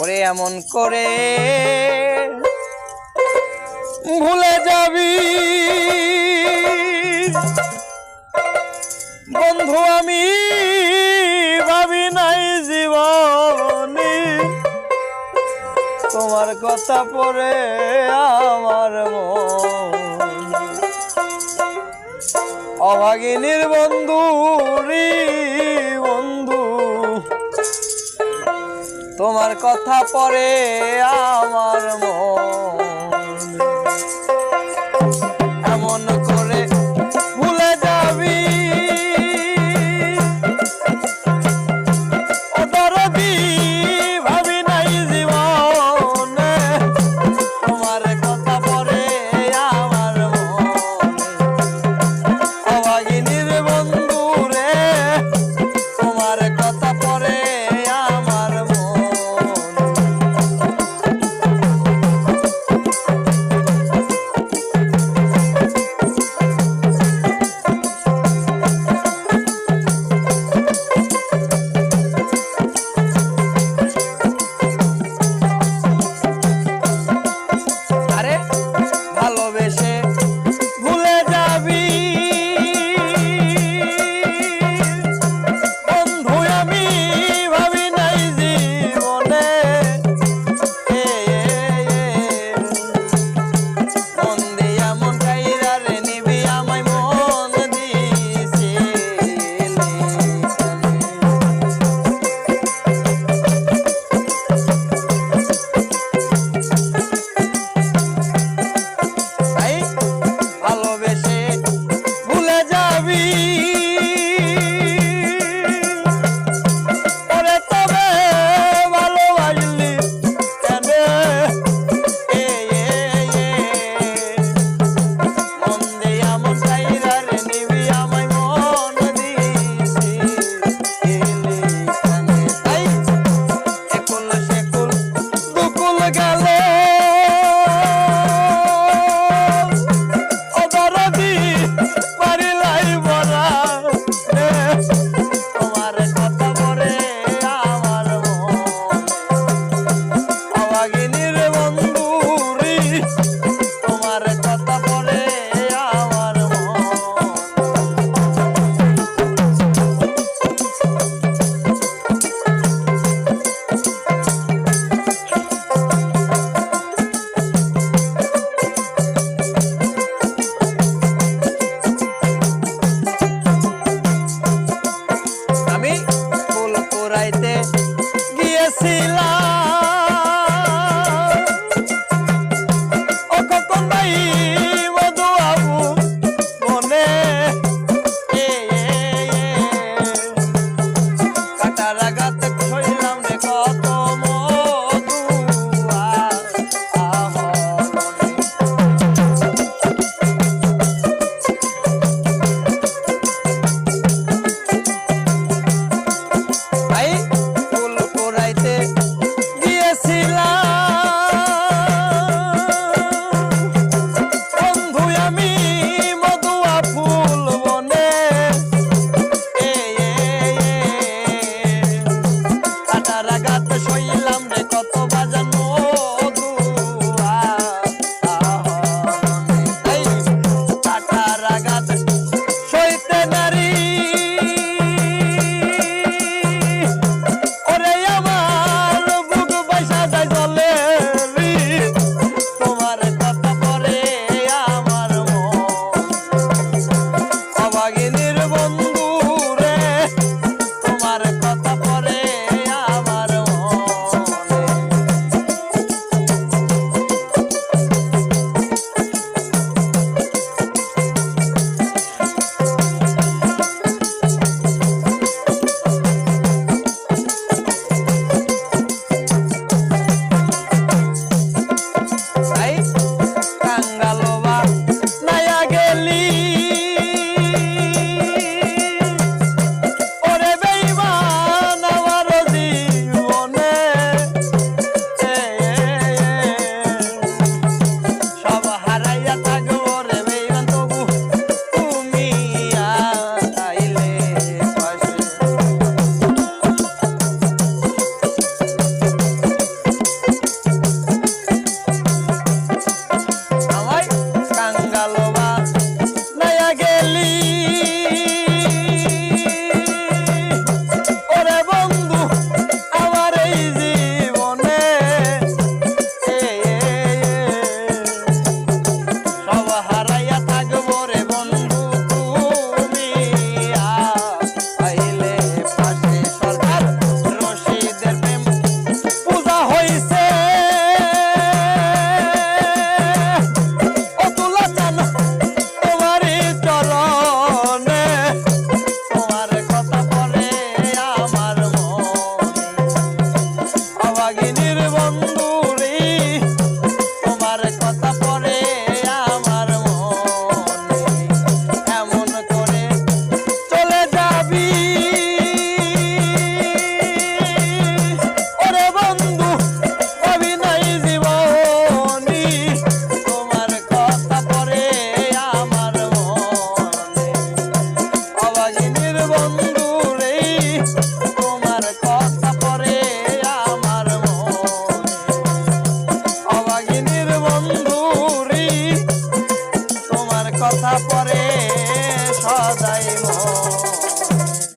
ওরে এমন করে ভুলে যাবি। বন্ধু, আমি ভাবি নাই জীবনে তোমার কথা পরে আমার অভাগিনীর বন্ধু রি বন্ধু তোমার কথা পরে আমার মন